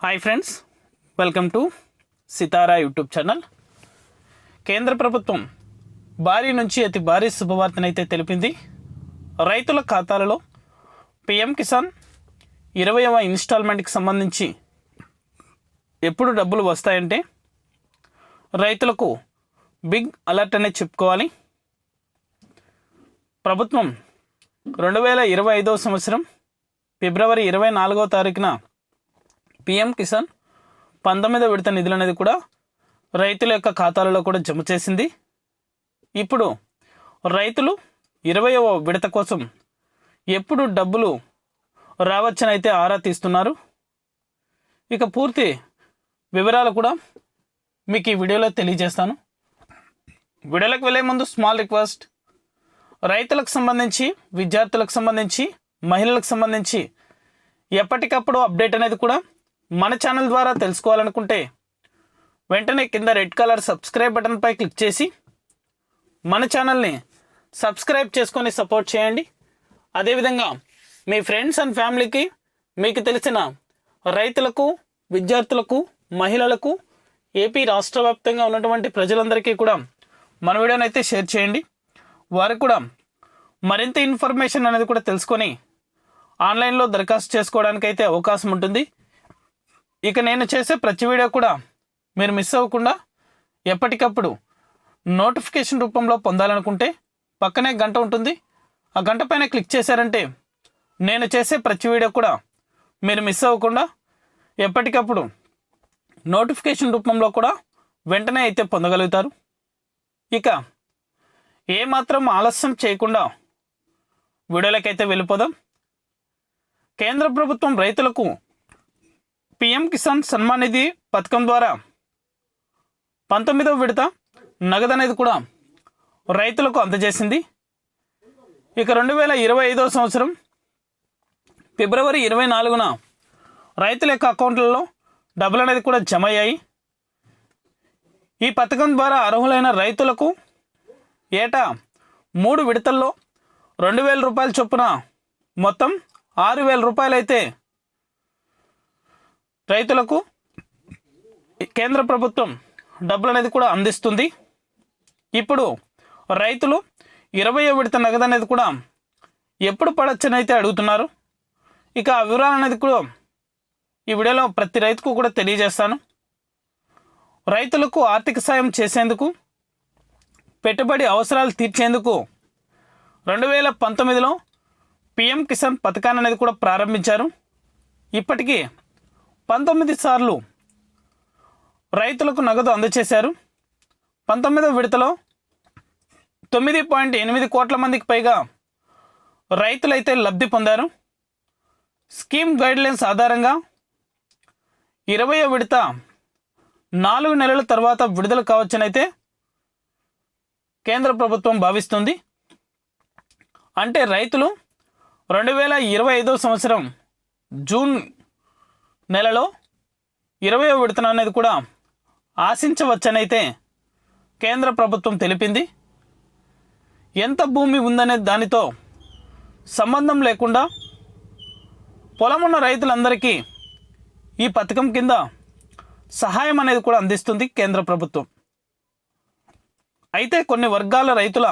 Hi friends welcome to Sitara YouTube channel కేంద్ర ప్రభుత్వం భారీ నుంచి అతి భారీ శుభవార్తనైతే తెలిపింది రైతుల ఖాతాలలో పిఎం కిసాన్ ఇరవైవ ఇన్స్టాల్మెంట్కి సంబంధించి ఎప్పుడు డబ్బులు వస్తాయంటే రైతులకు బిగ్ అలర్ట్ అనేది చెప్పుకోవాలి ప్రభుత్వం రెండు వేల ఇరవై ఐదవ సంవత్సరం ఫిబ్రవరి ఇరవై నాలుగవ తారీఖున పిఎం కిసాన్ పంతొమ్మిదో విడత నిధులు అనేది కూడా రైతుల యొక్క ఖాతాలలో కూడా జమ చేసింది. ఇప్పుడు రైతులు ఇరవయవ విడత కోసం ఎప్పుడు డబ్బులు రావచ్చని అయితే ఆరా తీస్తున్నారు. ఇక పూర్తి వివరాలు కూడా మీకు ఈ వీడియోలో తెలియజేస్తాను. వీడియోలకు వెళ్ళే ముందు స్మాల్ రిక్వెస్ట్ రైతులకు సంబంధించి విద్యార్థులకు సంబంధించి మహిళలకు సంబంధించి ఎప్పటికప్పుడు అప్డేట్ అనేది కూడా మన ఛానల్ ద్వారా తెలుసుకోవాలనుకుంటే వెంటనే కింద రెడ్ కలర్ సబ్స్క్రైబ్ బటన్పై క్లిక్ చేసి మన ఛానల్ని సబ్స్క్రైబ్ చేసుకొని సపోర్ట్ చేయండి. అదేవిధంగా మీ ఫ్రెండ్స్ అండ్ ఫ్యామిలీకి మీకు తెలిసిన రైతులకు విద్యార్థులకు మహిళలకు ఏపీ రాష్ట్ర వ్యాప్తంగా ఉన్నటువంటి ప్రజలందరికీ కూడా మన వీడియోని అయితే షేర్ చేయండి. వారు కూడా మరింత ఇన్ఫర్మేషన్ అనేది కూడా తెలుసుకొని ఆన్లైన్లో దరఖాస్తు చేసుకోవడానికి అయితే అవకాశం ఉంటుంది. ఇక నేను చేసే ప్రతి వీడియో కూడా మీరు మిస్ అవ్వకుండా ఎప్పటికప్పుడు నోటిఫికేషన్ రూపంలో పొందాలనుకుంటే పక్కనే గంట ఉంటుంది. ఆ గంట పైన క్లిక్ చేశారంటే నేను చేసే ప్రతి వీడియో కూడా మీరు మిస్ అవ్వకుండా ఎప్పటికప్పుడు నోటిఫికేషన్ రూపంలో కూడా వెంటనే అయితే పొందగలుగుతారు. ఇక ఏమాత్రం ఆలస్యం చేయకుండా వీడియోలకైతే వెళ్ళిపోదాం. కేంద్ర ప్రభుత్వం రైతులకు పిఎం కిసాన్ సన్మాన్ నిధి పథకం ద్వారా పంతొమ్మిదవ విడత నగదు అనేది కూడా రైతులకు అందజేసింది. ఇక రెండు వేల ఇరవై ఐదవ సంవత్సరం ఫిబ్రవరి ఇరవై నాలుగున రైతుల యొక్క అకౌంట్లలో డబ్బులు అనేది కూడా జమ అయ్యాయి. ఈ పథకం ద్వారా అర్హులైన రైతులకు ఏటా మూడు విడతల్లో రెండు వేల రూపాయల చొప్పున మొత్తం ఆరు వేల రూపాయలైతే రైతులకు కేంద్ర ప్రభుత్వం డబ్బులు అనేది కూడా అందిస్తుంది. ఇప్పుడు రైతులు ఇరవై విడత నగదు అనేది కూడా ఎప్పుడు పడచ్చని అయితే అడుగుతున్నారు. ఇక ఆ వివరాలు అనేది కూడా ఈ వీడియోలో ప్రతి రైతుకు కూడా తెలియజేస్తాను. రైతులకు ఆర్థిక సాయం చేసేందుకు పెట్టుబడి అవసరాలు తీర్చేందుకు రెండు వేల పంతొమ్మిదిలో పిఎం కిసాన్ పథకాన్ని అనేది కూడా ప్రారంభించారు. ఇప్పటికీ పంతొమ్మిది సార్లు రైతులకు నగదు అందజేశారు పంతొమ్మిదవ విడతలో తొమ్మిది పాయింట్ ఎనిమిది కోట్ల మందికి పైగా రైతులైతే లబ్ధి పొందారు. స్కీమ్ గైడ్లైన్స్ ఆధారంగా ఇరవై విడత నాలుగు నెలల తర్వాత విడుదల కావచ్చనైతే కేంద్ర ప్రభుత్వం భావిస్తుంది. అంటే రైతులు రెండు వేల ఇరవై ఐదో సంవత్సరం జూన్ నెలలో ఇరవై విడతన అనేది కూడా ఆశించవచ్చనైతే కేంద్ర ప్రభుత్వం తెలిపింది. ఎంత భూమి ఉందనే దానితో సంబంధం లేకుండా పొలం ఉన్న రైతులందరికీ ఈ పథకం కింద సహాయం అనేది కూడా అందిస్తుంది కేంద్ర ప్రభుత్వం. అయితే కొన్ని వర్గాల రైతుల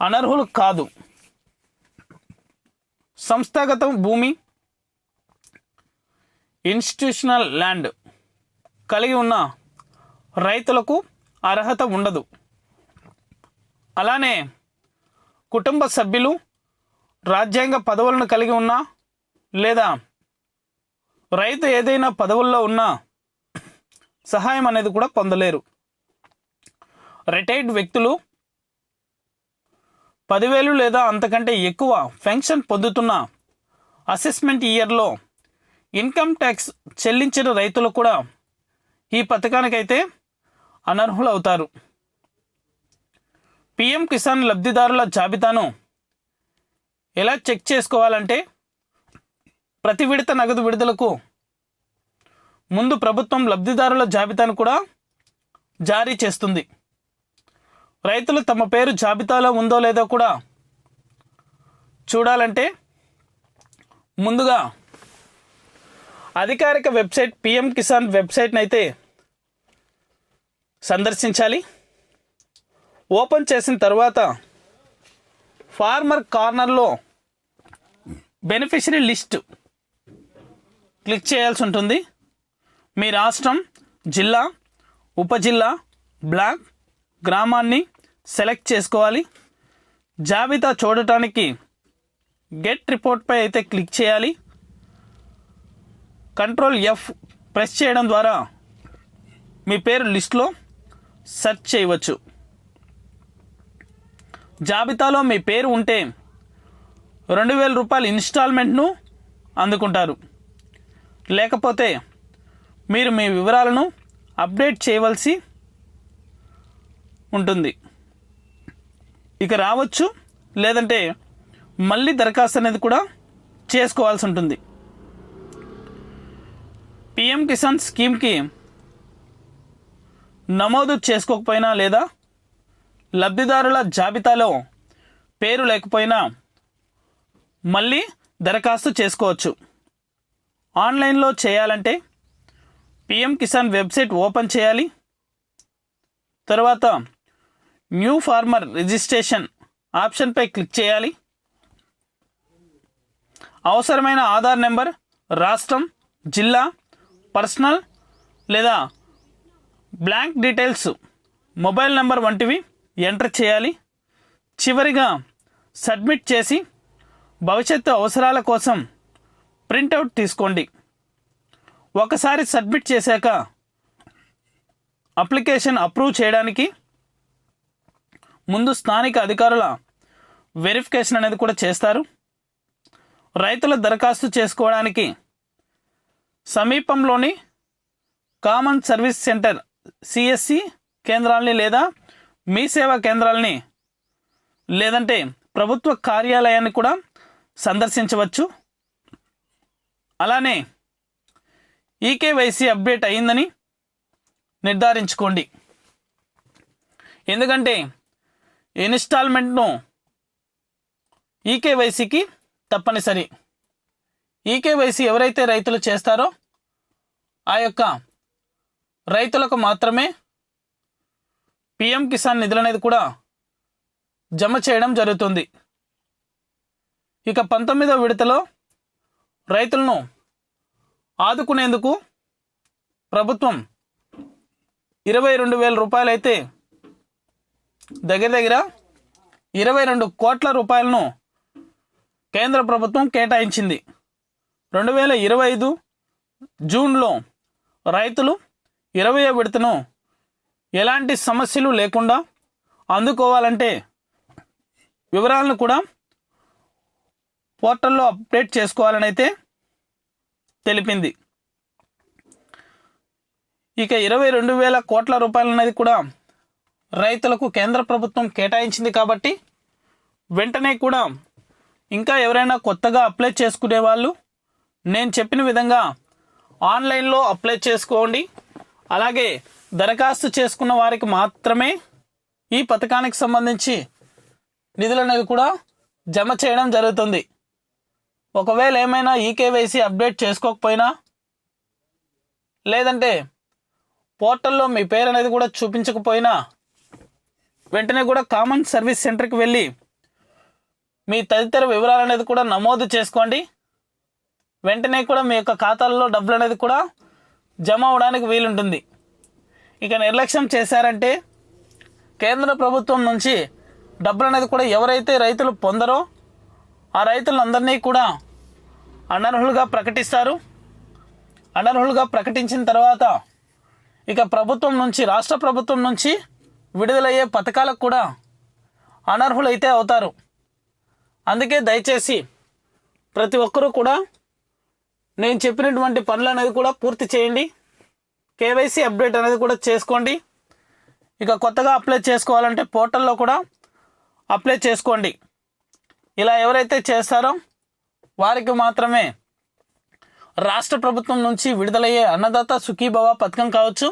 అనర్హులు కాదు. సంస్థాగతం భూమి ఇన్స్టిట్యూషనల్ ల్యాండ్ కలిగి ఉన్న రైతులకు అర్హత ఉండదు. అలానే కుటుంబ సభ్యులు రాజ్యాంగ పదవులను కలిగి ఉన్న లేదా రైతు ఏదైనా పదవుల్లో ఉన్న సహాయం అనేది కూడా పొందలేరు. రిటైర్డ్ వ్యక్తులు పదివేలు లేదా అంతకంటే ఎక్కువ పెన్షన్ పొందుతున్న అసెస్మెంట్ ఇయర్లో ఇన్కమ్ ట్యాక్స్ చెల్లించిన రైతులు కూడా ఈ పథకానికైతే అనర్హులు అవుతారు పిఎం కిసాన్ లబ్ధిదారుల జాబితాను ఎలా చెక్ చేసుకోవాలంటే ప్రతి విడత నగదు విడుదలకు ముందు ప్రభుత్వం లబ్ధిదారుల జాబితాను కూడా జారీ చేస్తుంది. రైతులు తమ పేరు జాబితాలో ఉందో లేదో కూడా చూడాలంటే ముందుగా అధికారిక వెబ్సైట్ పిఎం కిసాన్ వెబ్సైట్ని అయితే సందర్శించాలి. ఓపెన్ చేసిన తర్వాత ఫార్మర్ కార్నర్లో బెనిఫిషరీ లిస్ట్ క్లిక్ చేయాల్సి ఉంటుంది. మీ రాష్ట్రం జిల్లా ఉపజిల్లా బ్లాక్ గ్రామాన్ని సెలెక్ట్ చేసుకోవాలి. జాబితా చూడటానికి గెట్ రిపోర్ట్పై అయితే క్లిక్ చేయాలి. కంట్రోల్ ఎఫ్ ప్రెస్ చేయడం ద్వారా మీ పేరు లిస్ట్లో సెర్చ్ చేయవచ్చు. జాబితాలో మీ పేరు ఉంటే రెండు వేల రూపాయల ఇన్స్టాల్మెంట్ను అందుకుంటారు. లేకపోతే మీరు మీ వివరాలను అప్డేట్ చేయవలసి ఉంటుంది. ఇక రావచ్చు లేదంటే మళ్ళీ దరఖాస్తు అనేది కూడా చేసుకోవాల్సి ఉంటుంది. పిఎం కిసాన్ స్కీమ్కి నమోదు చేసుకోకపోయినా లేదా లబ్ధిదారుల జాబితాలో పేరు లేకపోయినా మళ్ళీ దరఖాస్తు చేసుకోవచ్చు. ఆన్లైన్లో చేయాలంటే పిఎం కిసాన్ వెబ్సైట్ ఓపెన్ చేయాలి. తర్వాత న్యూ ఫార్మర్ రిజిస్ట్రేషన్ ఆప్షన్పై క్లిక్ చేయాలి. అవసరమైన ఆధార్ నెంబర్ రాష్ట్రం జిల్లా పర్సనల్ లేదా బ్లాంక్ డీటెయిల్స్ మొబైల్ నెంబర్ వంటివి ఎంటర్ చేయాలి. చివరిగా సబ్మిట్ చేసి భవిష్యత్తు అవసరాల కోసం ప్రింటౌట్ తీసుకోండి. ఒకసారి సబ్మిట్ చేశాక అప్లికేషన్ అప్రూవ్ చేయడానికి ముందు స్థానిక అధికారుల వెరిఫికేషన్ అనేది కూడా చేస్తారు. రైతుల దరఖాస్తు చేసుకోవడానికి సమీపంలోని కామన్ సర్వీస్ సెంటర్ సిఎస్సి కేంద్రాలని లేదా మీ సేవా కేంద్రాలని లేదంటే ప్రభుత్వ కార్యాలయాన్ని కూడా సందర్శించవచ్చు. అలానే ఈకేవైసీ అప్డేట్ అయిందని నిర్ధారించుకోండి. ఎందుకంటే ఇన్స్టాల్మెంట్ను ఈకేవైసీకి తప్పనిసరి. ఈకేవైసీ ఎవరైతే రైతులు చేస్తారో ఆ యొక్క రైతులకు మాత్రమే పిఎం కిసాన్ నిధులు అనేది కూడా జమ చేయడం జరుగుతుంది. ఇక పంతొమ్మిదవ విడతలో రైతులను ఆదుకునేందుకు ప్రభుత్వం ఇరవై రెండు వేల రూపాయలు అయితే దగ్గర దగ్గర ఇరవై రెండు కోట్ల రూపాయలను కేంద్ర ప్రభుత్వం కేటాయించింది. రెండు వేల ఇరవై ఐదు జూన్లో రైతులు ఇరవయో విడతను ఎలాంటి సమస్యలు లేకుండా అందుకోవాలంటే వివరాలను కూడా పోర్టల్లో అప్డేట్ చేసుకోవాలని అయితే తెలిపింది. ఇక ఇరవై రెండు వేల కోట్ల రూపాయలు అనేది కూడా రైతులకు కేంద్ర ప్రభుత్వం కేటాయించింది కాబట్టి వెంటనే కూడా ఇంకా ఎవరైనా కొత్తగా అప్లై చేసుకునే వాళ్ళు నేను చెప్పిన విధంగా ఆన్లైన్లో అప్లై చేసుకోండి. అలాగే దరఖాస్తు చేసుకున్న వారికి మాత్రమే ఈ పథకానికి సంబంధించి నిధులనేవి కూడా జమ చేయడం జరుగుతుంది. ఒకవేళ ఏమైనా ఈకేవైసీ అప్డేట్ చేసుకోకపోయినా లేదంటే పోర్టల్లో మీ పేరు అనేది కూడా చూపించకపోయినా వెంటనే కూడా కామన్ సర్వీస్ సెంటర్కి వెళ్ళి మీ తదితర వివరాలు అనేది కూడా నమోదు చేసుకోండి. వెంటనే కూడా మీ యొక్క ఖాతాల్లో డబ్బులు అనేది కూడా జమ అవడానికి వీలుంటుంది. ఇక నిర్లక్ష్యం చేశారంటే కేంద్ర ప్రభుత్వం నుంచి డబ్బులు అనేది కూడా ఎవరైతే రైతులు పొందరో ఆ రైతులందరినీ కూడా అనర్హులుగా ప్రకటిస్తారు. అనర్హులుగా ప్రకటించిన తర్వాత ఇక ప్రభుత్వం నుంచి రాష్ట్ర ప్రభుత్వం నుంచి విడుదలయ్యే పథకాలకు కూడా అనర్హులైతే అవుతారు. అందుకే దయచేసి ప్రతి ఒక్కరూ కూడా నేను చెప్పినటువంటి పనులు అనేది కూడా పూర్తి చేయండి. కేవైసీ అప్డేట్ అనేది కూడా చేసుకోండి. ఇక కొత్తగా అప్లై చేసుకోవాలంటే పోర్టల్లో కూడా అప్లై చేసుకోండి. ఇలా ఎవరైతే చేస్తారో వారికి మాత్రమే రాష్ట్ర ప్రభుత్వం నుంచి విడుదలయ్యే అన్నదాత సుఖీభవ పథకం కావచ్చు.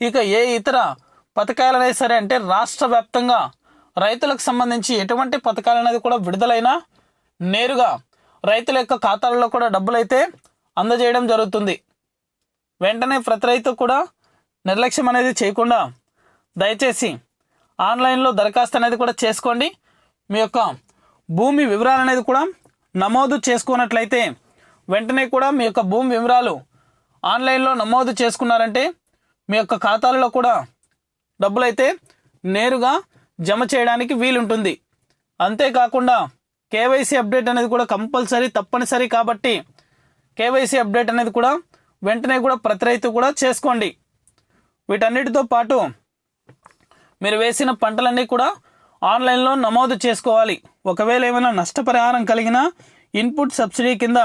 ఇక ఏ ఇతర పథకాలనే సరే అంటే రాష్ట్ర వ్యాప్తంగా రైతులకు సంబంధించి ఎటువంటి పథకాలు అనేది కూడా విడుదలైనా నేరుగా రైతుల యొక్క ఖాతాలలో కూడా డబ్బులైతే అందజేయడం జరుగుతుంది. వెంటనే ప్రతి రైతు కూడా నిర్లక్ష్యం అనేది చేయకుండా దయచేసి ఆన్లైన్లో దరఖాస్తు అనేది కూడా చేసుకోండి. మీ యొక్క భూమి వివరాలు అనేది కూడా నమోదు చేసుకున్నట్లయితే వెంటనే కూడా మీ యొక్క భూమి వివరాలు ఆన్లైన్లో నమోదు చేసుకున్నారంటే మీ యొక్క ఖాతాలలో కూడా డబ్బులైతే నేరుగా జమ చేయడానికి వీలుంటుంది. అంతేకాకుండా కేవైసీ అప్డేట్ అనేది కూడా కంపల్సరీ తప్పనిసరి కాబట్టి కేవైసీ అప్డేట్ అనేది కూడా వెంటనే కూడా ప్రతి రైతు కూడా చేసుకోండి. వీటన్నిటితో పాటు మీరు వేసిన పంటలన్నీ కూడా ఆన్లైన్లో నమోదు చేసుకోవాలి. ఒకవేళ ఏమైనా నష్టపరిహారం కలిగినా ఇన్పుట్ సబ్సిడీ కింద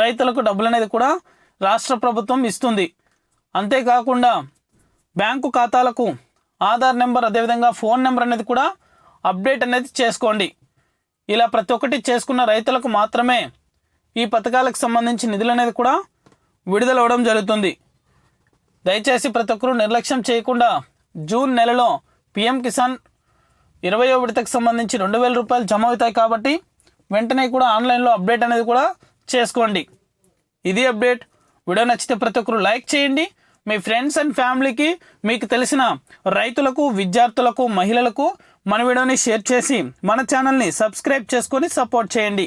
రైతులకు డబ్బులు అనేది కూడా రాష్ట్ర ప్రభుత్వం ఇస్తుంది. అంతేకాకుండా బ్యాంకు ఖాతాలకు ఆధార్ నెంబర్ అదేవిధంగా ఫోన్ నెంబర్ అనేది కూడా అప్డేట్ అనేది చేసుకోండి. ఇలా ప్రతి ఒక్కటి చేసుకున్న రైతులకు మాత్రమే ఈ పథకాలకు సంబంధించి నిధులు అనేది కూడా విడుదలవ్వడం జరుగుతుంది. దయచేసి ప్రతి ఒక్కరూ నిర్లక్ష్యం చేయకుండా జూన్ నెలలో పిఎం కిసాన్ ఇరవయో విడతకు సంబంధించి రెండు వేల రూపాయలు జమ అవుతాయి కాబట్టి వెంటనే కూడా ఆన్లైన్లో అప్డేట్ అనేది కూడా చేసుకోండి. ఇది అప్డేట్. వీడియో నచ్చితే ప్రతి ఒక్కరు లైక్ చేయండి. మీ ఫ్రెండ్స్ అండ్ ఫ్యామిలీకి మీకు తెలిసిన రైతులకు విద్యార్థులకు మహిళలకు మన వీడియోని షేర్ చేసి మన ఛానల్ని సబ్స్క్రైబ్ చేసుకొని సపోర్ట్ చేయండి.